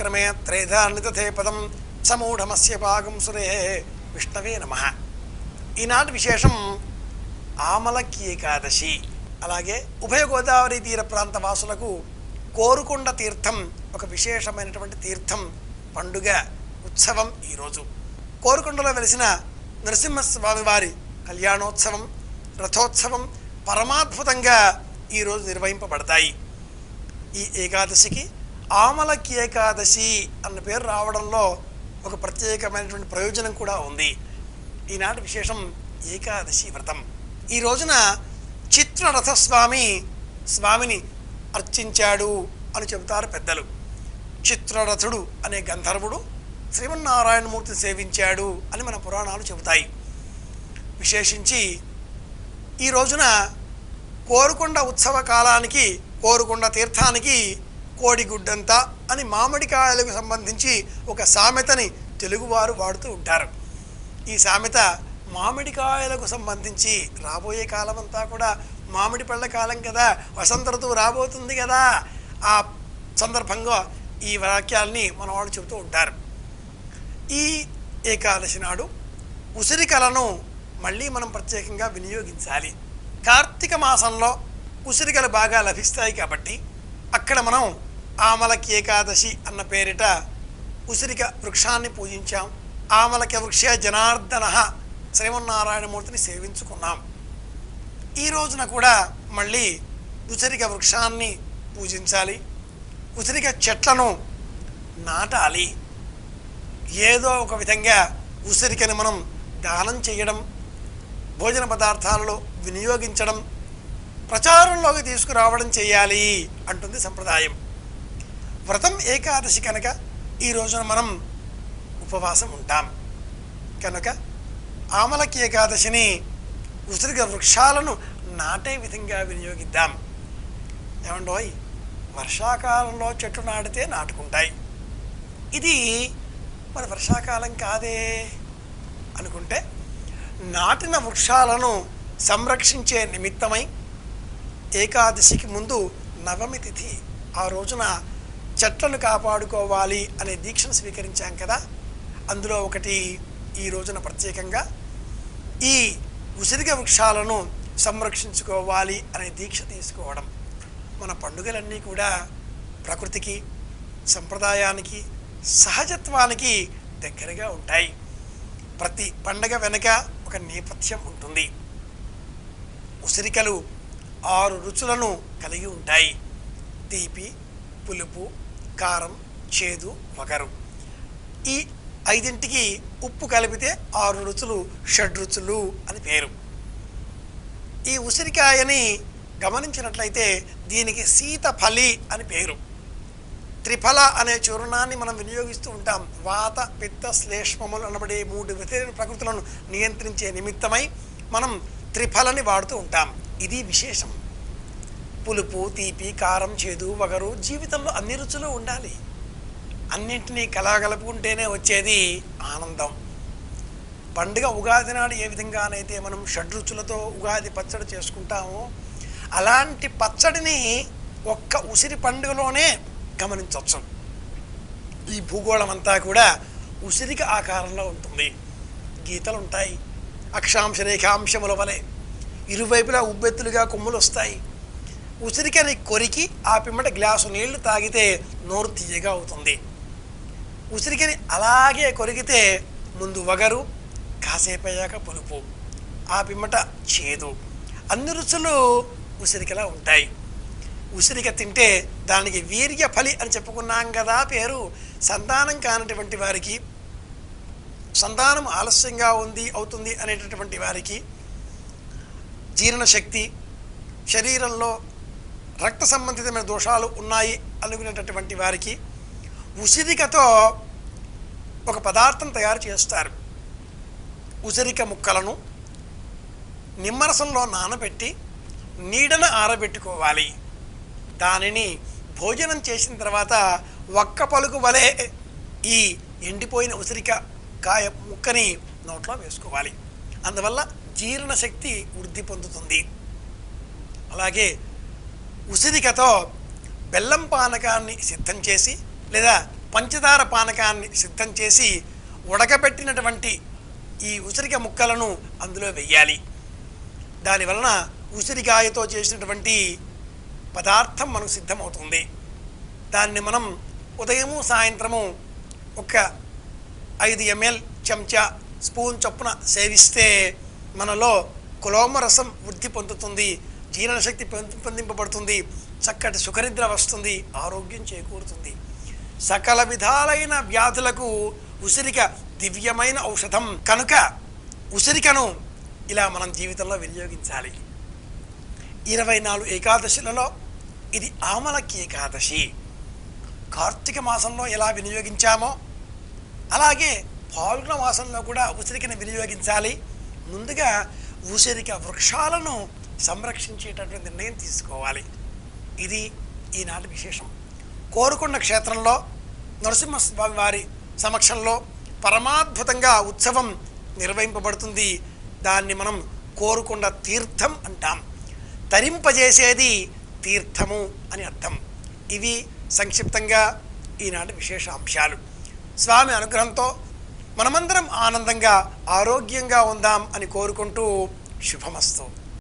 క్రమే త్రేధా పదం సమూఢమస్య పాగం సురే. విష్ణవే నమ. ఈనాటి విశేషం ఆమలకి ఏకాదశి. అలాగే ఉభయ గోదావరి తీర ప్రాంత వాసులకు కోరుకొండ తీర్థం ఒక విశేషమైనటువంటి తీర్థం పండుగ ఉత్సవం ఈరోజు. కోరుకొండలో వెలిసిన నరసింహస్వామి వారి కళ్యాణోత్సవం రథోత్సవం పరమాద్భుతంగా ఈరోజు నిర్వహింపబడతాయి. ఈ ఏకాదశికి ఆమలకి ఏకాదశి అన్న పేరు రావడంలో ఒక ప్రత్యేకమైనటువంటి ప్రయోజనం కూడా ఉంది. ఈనాటి విశేషం ఏకాదశి వ్రతం. ఈ రోజున చిత్రరథస్వామి స్వామిని అర్చించాడు అని చెబుతారు పెద్దలు. చిత్రరథుడు అనే గంధర్వుడు శ్రీమన్నారాయణమూర్తిని సేవించాడు అని మన పురాణాలు చెబుతాయి. విశేషించి ఈ రోజున కోరుకొండ ఉత్సవ కాలానికి కోరుకొండ తీర్థానికి కోడిగుడ్డంతా అని మామిడికాయలకు సంబంధించి ఒక సామెతని తెలుగువారు వాడుతూ ఉంటారు. ఈ సామెత మామిడికాయలకు సంబంధించి రాబోయే కాలం అంతా కూడా మామిడి పళ్ళ కాలం కదా వసంత ఋతువు రాబోతుంది కదా ఆ సందర్భంగా ఈ వాక్యాల్ని మన వాళ్ళు చెబుతూ ఉంటారు. ఈ ఏకాదశి నాడు ఉసిరికలను మళ్ళీ మనం ప్రత్యేకంగా వినియోగించాలి. కార్తీక మాసంలో ఉసిరికలు బాగా లభిస్తాయి కాబట్టి అక్కడ మనం ఆమలకి ఏకాదశి అన్న పేరిట ఉసిరిక వృక్షాన్ని పూజించాం. ఆమలక వృక్ష జనార్దన శ్రీమన్నారాయణమూర్తిని సేవించుకున్నాం. ఈ రోజున కూడా మళ్ళీ ఉసిరిక వృక్షాన్ని పూజించాలి. ఉసిరిక చెట్లను నాటాలి. ఏదో ఒక విధంగా ఉసిరికని మనం దానం చేయడం భోజన పదార్థాలలో వినియోగించడం ప్రచారంలోకి తీసుకురావడం చేయాలి అంటుంది సంప్రదాయం. వ్రతం ఏకాదశి కనుక ఈ రోజున మనం ఉపవాసం ఉంటాం. కనుక ఆమలకి ఏకాదశిని ఉసిరిగ వృక్షాలను నాటే విధంగా వినియోగిద్దాం. ఏమండోయ్ వర్షాకాలంలో చెట్లు నాటితే నాటుకుంటాయి. ఇది మరి వర్షాకాలం కాదే అనుకుంటే నాటిన వృక్షాలను సంరక్షించే నిమిత్తమై ఏకాదశికి ముందు నవమి తిథి ఆ రోజున చెట్లను కాపాడుకోవాలి అనే దీక్షను స్వీకరించాం కదా. అందులో ఒకటి ఈ రోజున ప్రత్యేకంగా ఈ ఉసిరిక వృక్షాలను సంరక్షించుకోవాలి అనే దీక్ష తీసుకోవడం. మన పండుగలన్నీ కూడా ప్రకృతికి సంప్రదాయానికి సహజత్వానికి దగ్గరగా ఉంటాయి. ప్రతి పండగ వెనుక ఒక నేపథ్యం ఉంటుంది. ఉసిరికలు ఆరు రుచులను కలిగి ఉంటాయి. తీపి పులుపు కారం చేదు వగరు. ఈ ఐదింటికి ఉప్పు కలిపితే ఆరు రుచులు షడ్రుచులు అని పేరు. ఈ ఉసిరికాయని గమనించినట్లయితే దీనికి శీతఫలి అని పేరు. త్రిఫల అనే చూర్ణాన్ని మనం వినియోగిస్తూ ఉంటాం. వాత పిత్త శ్లేష్మములు అనబడే మూడు వ్యతిరేక ప్రకృతులను నియంత్రించే నిమిత్తమై మనం త్రిఫలని వాడుతూ ఉంటాం. ఇది విశేషం. పులుపు తీపి కారం చేదు వగరు జీవితంలో అన్ని రుచులు ఉండాలి. అన్నింటినీ కలగలుపుకుంటేనే వచ్చేది ఆనందం. పండుగ ఉగాది నాడు ఏ విధంగానైతే మనం షడ్రుచులతో ఉగాది పచ్చడి చేసుకుంటామో అలాంటి పచ్చడిని ఒక్క ఉసిరి పండుగలోనే గమనించవచ్చు ఈ భూగోళం అంతా కూడా ఉసిరికి ఆకారంలో ఉంటుంది. గీతలు ఉంటాయి అక్షాంశ రేఖాంశముల వలె ఇరువైపులా ఉబ్బెత్తులుగా కొమ్ములు వస్తాయి ఉసిరికని కొరికి ఆ పిమ్మట గ్లాసు నీళ్ళు తాగితే నోరు తీయగా అవుతుంది. ఉసిరికని అలాగే కొరికితే ముందు వగరు కాసేపు అయ్యాక పులుపు ఆ పిమ్మట చేదు. అన్ని రుచులు ఉసిరికలా ఉంటాయి. ఉసిరిక తింటే దానికి వీర్య ఫలి అని చెప్పుకున్నాం కదా పేరు. సంతానం కానటువంటి వారికి సంతానం ఆలస్యంగా ఉంది అవుతుంది అనేటటువంటి వారికి జీర్ణశక్తి శరీరంలో రక్త సంబంధితమైన దోషాలు ఉన్నాయి అనుకునేటటువంటి వారికి ఉసిరికతో ఒక పదార్థం తయారు చేస్తారు. ఉసిరిక ముక్కలను నిమ్మరసంలో నానబెట్టి నీడన ఆరబెట్టుకోవాలి. దానిని భోజనం చేసిన తర్వాత ఒక్క పలుకు వలె ఈ ఎండిపోయిన ఉసిరిక కాయ ముక్కని నోట్లో వేసుకోవాలి. అందువల్ల జీర్ణశక్తి వృద్ధి పొందుతుంది. అలాగే ఉసిరికతో బెల్లం పానకాన్ని సిద్ధం చేసి లేదా పంచదార పానకాన్ని సిద్ధం చేసి ఉడకబెట్టినటువంటి ఈ ఉసిరిక ముక్కలను అందులో వెయ్యాలి. దానివలన ఉసిరికాయతో చేసినటువంటి పదార్థం మనకు సిద్ధమవుతుంది. దాన్ని మనం ఉదయము సాయంత్రము ఒక ఐదు ఎంఎల్ చెంచా స్పూన్ చొప్పున సేవిస్తే మనలో కులోమరసం వృద్ధి పొందుతుంది. జీర్ణశక్తి పెంపొందింపబడుతుంది. చక్కటి సుఖనిద్ర వస్తుంది. ఆరోగ్యం చేకూరుతుంది. సకల విధాలైన వ్యాధులకు ఉసిరిక దివ్యమైన ఔషధం. కనుక ఉసిరికను ఇలా మనం జీవితంలో వినియోగించాలి. ఇరవై నాలుగు ఏకాదశులలో ఇది ఆమలకి ఏకాదశి. కార్తీక మాసంలో ఎలా వినియోగించామో అలాగే పాల్గొన మాసంలో కూడా ఉసిరికను వినియోగించాలి. ముందుగా ఉసిరిక వృక్షాలను సంరక్షించేటటువంటి నిర్ణయం తీసుకోవాలి. ఇది ఈనాటి విశేషం. కోరుకున్న క్షేత్రంలో నరసింహస్వామి వారి సమక్షంలో పరమాద్భుతంగా ఉత్సవం నిర్వహింపబడుతుంది. దాన్ని మనం కోరుకున్న తీర్థం అంటాం. తరింపజేసేది తీర్థము అని అర్థం. ఇవి సంక్షిప్తంగా ఈనాటి విశేష అంశాలు. స్వామి అనుగ్రహంతో మనమందరం ఆనందంగా ఆరోగ్యంగా ఉందాం అని కోరుకుంటూ శుభమస్తు.